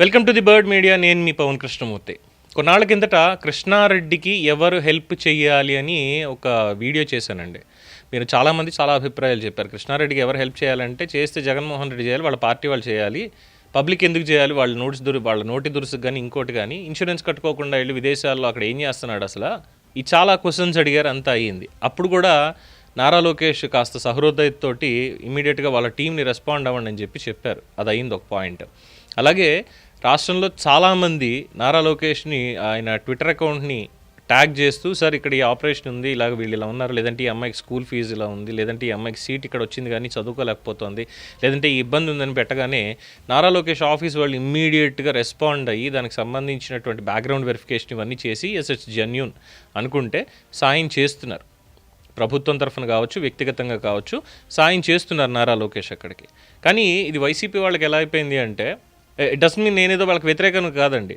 Welcome to the Bird Media. నేను మీ పవన్ కృష్ణమూర్తి. కొన్నాళ్ళ కిందట కృష్ణారెడ్డికి ఎవరు హెల్ప్ చేయాలి అని ఒక వీడియో చేశానండి. మీరు చాలామంది చాలా అభిప్రాయాలు చెప్పారు. కృష్ణారెడ్డికి ఎవరు హెల్ప్ చేయాలంటే చేస్తే జగన్మోహన్ రెడ్డి చేయాలి వాళ్ళ పార్టీ వాళ్ళు చేయాలి పబ్లిక్ ఎందుకు చేయాలి వాళ్ళ నోట్స్ దురు వాళ్ళ నోటి దురుసుకు కానీ ఇంకోటి కానీ ఇన్సూరెన్స్ కట్టుకోకుండా వెళ్ళి విదేశాల్లో అక్కడ ఏం చేస్తున్నాడు అసలు? ఈ చాలా క్వశ్చన్స్ అడిగారు అంతా అయ్యింది. అప్పుడు కూడా నారా లోకేష్ కాస్త సహృదయతోటి ఇమీడియట్గా వాళ్ళ టీంని రెస్పాండ్ అవ్వండి అని చెప్పి చెప్పారు. అది అయింది ఒక పాయింట్. అలాగే రాష్ట్రంలో చాలామంది నారా లోకేష్ని ఆయన ట్విట్టర్ అకౌంట్ని ట్యాగ్ చేస్తూ సార్ ఇక్కడ ఈ ఆపరేషన్ ఉంది ఇలాగ వీళ్ళు ఇలా ఉన్నారు లేదంటే ఈ అమ్మాయికి స్కూల్ ఫీజు ఇలా ఉంది లేదంటే ఈ అమ్మాయికి సీట్ ఇక్కడ వచ్చింది కానీ చదువుకోలేకపోతుంది లేదంటే ఈ ఇబ్బంది ఉందని పెట్టగానే నారా లోకేష్ ఆఫీస్ వాళ్ళు ఇమ్మీడియట్గా రెస్పాండ్ అయ్యి దానికి సంబంధించినటువంటి బ్యాక్గ్రౌండ్ వెరిఫికేషన్ ఇవన్నీ చేసి ఎస్ ఇట్స్ జెన్యున్ అనుకుంటే సాయం చేస్తున్నారు. ప్రభుత్వం తరఫున కావచ్చు వ్యక్తిగతంగా కావచ్చు సాయం చేస్తున్నారు నారా లోకేష్ అక్కడికి. కానీ ఇది వైసీపీ వాళ్ళకి ఎలా అయిపోయింది అంటే ఇట్ డస్ మీన్ నేనేదో వాళ్ళకి వ్యతిరేకం కాదండి.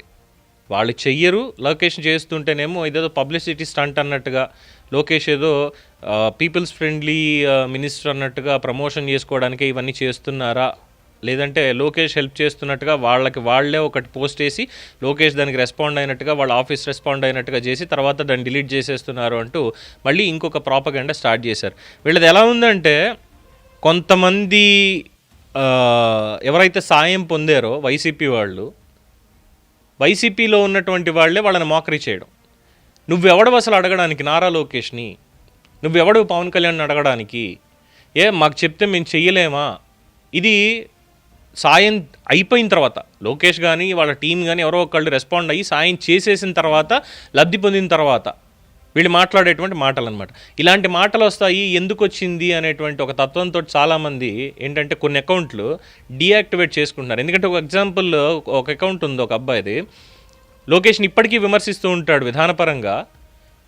వాళ్ళు చెయ్యరు లోకేష్ చేస్తుంటేనేమో ఇదేదో పబ్లిసిటీ స్టంట్ అన్నట్టుగా లోకేష్ ఏదో పీపుల్స్ ఫ్రెండ్లీ మినిస్టర్ అన్నట్టుగా ప్రమోషన్ చేసుకోవడానికి ఇవన్నీ చేస్తున్నారా? లేదంటే లోకేష్ హెల్ప్ చేస్తున్నట్టుగా వాళ్ళకి వాళ్ళే ఒకటి పోస్ట్ వేసి లోకేష్ దానికి రెస్పాండ్ అయినట్టుగా వాళ్ళ ఆఫీస్ రెస్పాండ్ అయినట్టుగా చేసి తర్వాత దాన్ని డిలీట్ చేసేస్తున్నారు అంటూ మళ్ళీ ఇంకొక ప్రాపగండా స్టార్ట్ చేశారు. వీళ్ళది ఎలా ఉందంటే కొంతమంది ఎవరైతే సాయం పొందారో వైసీపీ వాళ్ళు వైసీపీలో ఉన్నటువంటి వాళ్ళే వాళ్ళని మోకరీ చేయడం. నువ్వెవడవు అసలు అడగడానికి నారా లోకేష్ని? నువ్వెవడు పవన్ కళ్యాణ్ అడగడానికి? ఏ మాకు చెప్తే మేము చెయ్యలేమా? ఇది సాయం అయిపోయిన తర్వాత లోకేష్ కానీ వాళ్ళ టీం కానీ ఎవరో ఒకళ్ళు రెస్పాండ్ అయ్యి సాయం చేసేసిన తర్వాత లబ్ధి పొందిన తర్వాత వీళ్ళు మాట్లాడేటువంటి మాటలు అనమాట ఇలాంటి మాటలు వస్తాయి ఎందుకు వచ్చింది అనేటువంటి ఒక తత్వంతో చాలామంది ఏంటంటే కొన్ని అకౌంట్లు డీయాక్టివేట్ చేసుకుంటున్నారు. ఎందుకంటే ఒక ఎగ్జాంపుల్ ఒక అకౌంట్ ఉంది ఒక అబ్బాయిది. లోకేష్ని ఇప్పటికీ విమర్శిస్తూ ఉంటాడు విధానపరంగా.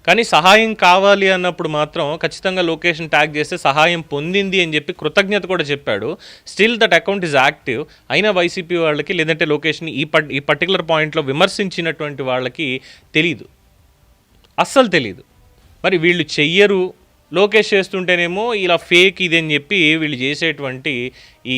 కానీ సహాయం కావాలి అన్నప్పుడు మాత్రం ఖచ్చితంగా లొకేషన్ ట్యాగ్ చేస్తే సహాయం పొందింది అని చెప్పి కృతజ్ఞత కూడా చెప్పాడు. Still that account is active. అయినా వైసీపీ వాళ్ళకి లేదంటే లొకేషన్ ఈ పట్ ఈ పర్టికులర్ పాయింట్లో విమర్శించినటువంటి వాళ్ళకి తెలీదు. అస్సలు తెలియదు మరి వీళ్ళు చెయ్యరు. లోకేష్ చేస్తుంటేనేమో ఇలా ఫేక్ ఇది అని చెప్పి వీళ్ళు చేసేటువంటి ఈ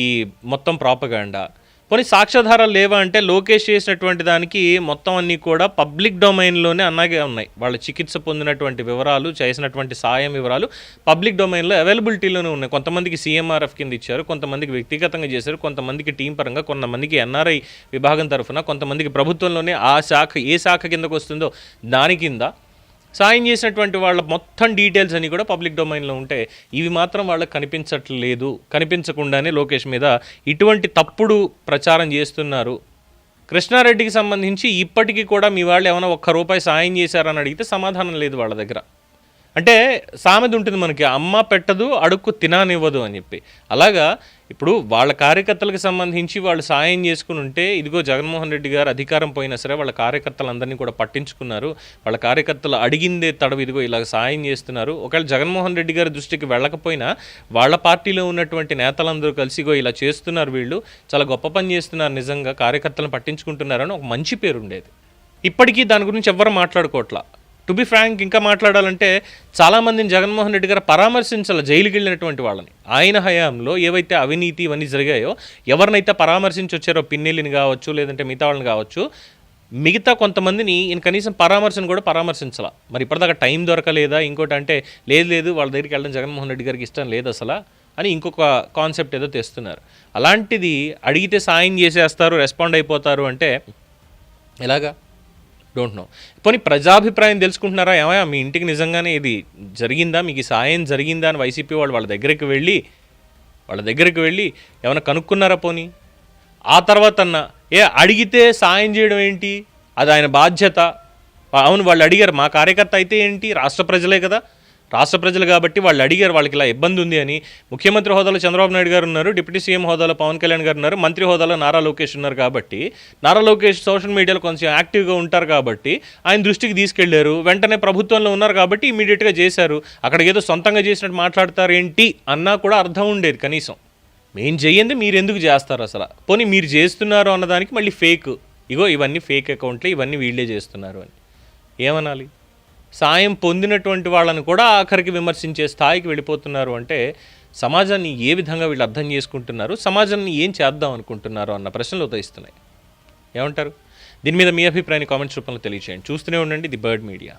మొత్తం ప్రాపగాండా. పోనీ సాక్ష్యాధారాలు లేవా అంటే లోకేష్ చేసినటువంటి దానికి మొత్తం అన్నీ కూడా పబ్లిక్ డొమైన్లోనే అన్నాగే ఉన్నాయి. వాళ్ళ చికిత్స పొందినటువంటి వివరాలు చేసినటువంటి సాయం వివరాలు పబ్లిక్ డొమైన్లో అవైలబిలిటీలోనే ఉన్నాయి. కొంతమందికి సీఎంఆర్ఎఫ్ కింద ఇచ్చారు కొంతమందికి వ్యక్తిగతంగా చేశారు కొంతమందికి టీం పరంగా కొంతమందికి ఎన్ఆర్ఐ విభాగం తరఫున కొంతమందికి ప్రభుత్వంలోనే ఆ శాఖ ఏ శాఖ కిందకు వస్తుందో దాని కింద సాయం చేసినటువంటి వాళ్ళ మొత్తం డీటెయిల్స్ అన్నీ కూడా పబ్లిక్ డొమైన్లో ఉంటే ఇవి మాత్రం వాళ్ళకి కనిపించట్లేదు కనిపించకుండానే లోకేష్ మీద ఇటువంటి తప్పుడు ప్రచారం చేస్తున్నారు. కృష్ణారెడ్డికి సంబంధించి ఇప్పటికీ కూడా మీ వాళ్ళు ఏమైనా ఒక్క రూపాయి సాయం చేశారని అడిగితే సమాధానం లేదు వాళ్ళ దగ్గర. అంటే సామెత ఉంటుంది మనకి అమ్మ పెట్టదు అడుక్కు తిననివ్వదు అని చెప్పి. అలాగా ఇప్పుడు వాళ్ళ కార్యకర్తలకు సంబంధించి వాళ్ళు సాయం చేసుకుని ఉంటే ఇదిగో జగన్మోహన్ రెడ్డి గారు అధికారం పోయినా సరే వాళ్ళ కార్యకర్తలందరినీ కూడా పట్టించుకున్నారు. వాళ్ళ కార్యకర్తలు అడిగిందే తడవు ఇదిగో ఇలా సాయం చేస్తున్నారు. ఒకవేళ జగన్మోహన్ రెడ్డి గారి దృష్టికి వెళ్ళకపోయినా వాళ్ళ పార్టీలో ఉన్నటువంటి నేతలందరూ కలిసి ఇగో ఇలా చేస్తున్నారు వీళ్ళు. చాలా గొప్ప పని చేస్తున్నారు నిజంగా కార్యకర్తలను పట్టించుకుంటున్నారని ఒక మంచి పేరు ఉండేది. ఇప్పటికీ దాని గురించి ఎవ్వరు మాట్లాడుకోవట్లా. టు బి ఫ్రాంక్ ఇంకా మాట్లాడాలంటే చాలామందిని జగన్మోహన్ రెడ్డి గారు పరామర్శించాలి జైలుకి వెళ్ళినటువంటి వాళ్ళని. ఆయన హయాంలో ఏవైతే అవినీతి ఇవన్నీ జరిగాయో ఎవరినైతే పరామర్శించి వచ్చారో పిన్నెల్లిని కావచ్చు లేదంటే మిగతా వాళ్ళని కావచ్చు మిగతా కొంతమందిని ఈయన కనీసం పరామర్శను కూడా పరామర్శించాల. మరి ఇప్పటిదాకా టైం దొరకలేదా? ఇంకోటి అంటే లేదు లేదు వాళ్ళ దగ్గరికి వెళ్ళడం జగన్మోహన్ రెడ్డి గారికి ఇష్టం లేదు అసలు అని ఇంకొక కాన్సెప్ట్ ఏదో తెస్తున్నారు. అలాంటిది అడిగితే సాయం చేసేస్తారు రెస్పాండ్ అయిపోతారు అంటే ఎలాగా? డోంట్ నో పోనీ ప్రజాభిప్రాయం తెలుసుకుంటున్నారా? ఏమయ్యా మీ ఇంటికి నిజంగానే ఇది జరిగిందా? మీకు సాయం జరిగిందా అని వైసీపీ వాళ్ళు వాళ్ళ దగ్గరికి వెళ్ళి వాళ్ళ దగ్గరికి వెళ్ళి ఏమైనా కనుక్కున్నారా పోనీ? ఆ తర్వాత అన్న ఏ అడిగితే సాయం చేయడం ఏంటి? అది ఆయన బాధ్యత. అవును వాళ్ళు అడిగారు మా కార్యకర్త అయితే ఏంటి? రాష్ట్ర ప్రజలే కదా. రాష్ట్ర ప్రజలు కాబట్టి వాళ్ళు అడిగారు వాళ్ళకి ఇలా ఇబ్బంది ఉంది అని. ముఖ్యమంత్రి హోదాలో చంద్రబాబు నాయుడు గారు ఉన్నారు డిప్యూటీ సీఎం హోదాలో పవన్ కళ్యాణ్ గారు ఉన్నారు మంత్రి హోదాలో నారా లోకేష్ ఉన్నారు కాబట్టి. నారా లోకేష్ సోషల్ మీడియాలో కొంచెం యాక్టివ్గా ఉంటారు కాబట్టి ఆయన దృష్టికి తీసుకెళ్ళారు వెంటనే ప్రభుత్వంలో ఉన్నారు కాబట్టి ఇమీడియట్గా చేశారు. అక్కడ ఏదో సొంతంగా చేసినట్టు మాట్లాడతారు ఏంటి అన్నా కూడా అర్థం ఉండేది కనీసం. మేం చెయ్యండి మీరు ఎందుకు చేస్తారు అసలు? పోనీ మీరు చేస్తున్నారు అన్నదానికి మళ్ళీ ఫేక్. ఇగో ఇవన్నీ ఫేక్ అకౌంట్లే ఇవన్నీ వీళ్ళే చేస్తున్నారు అని. ఏమనాలి? సాయం పొందినటువంటి వాళ్ళని కూడా ఆఖరికి విమర్శించే స్థాయికి వెళ్ళిపోతున్నారు అంటే సమాజాన్ని ఏ విధంగా వీళ్ళు అర్థం చేసుకుంటున్నారు సమాజాన్ని ఏం చేద్దాం అనుకుంటున్నారు అన్న ప్రశ్నలు ఉదయిస్తున్నాయి. ఏమంటారు? దీని మీద మీ అభిప్రాయాన్ని కామెంట్స్ రూపంలో తెలియచేయండి. చూస్తూనే ఉండండి ది బర్డ్ మీడియా.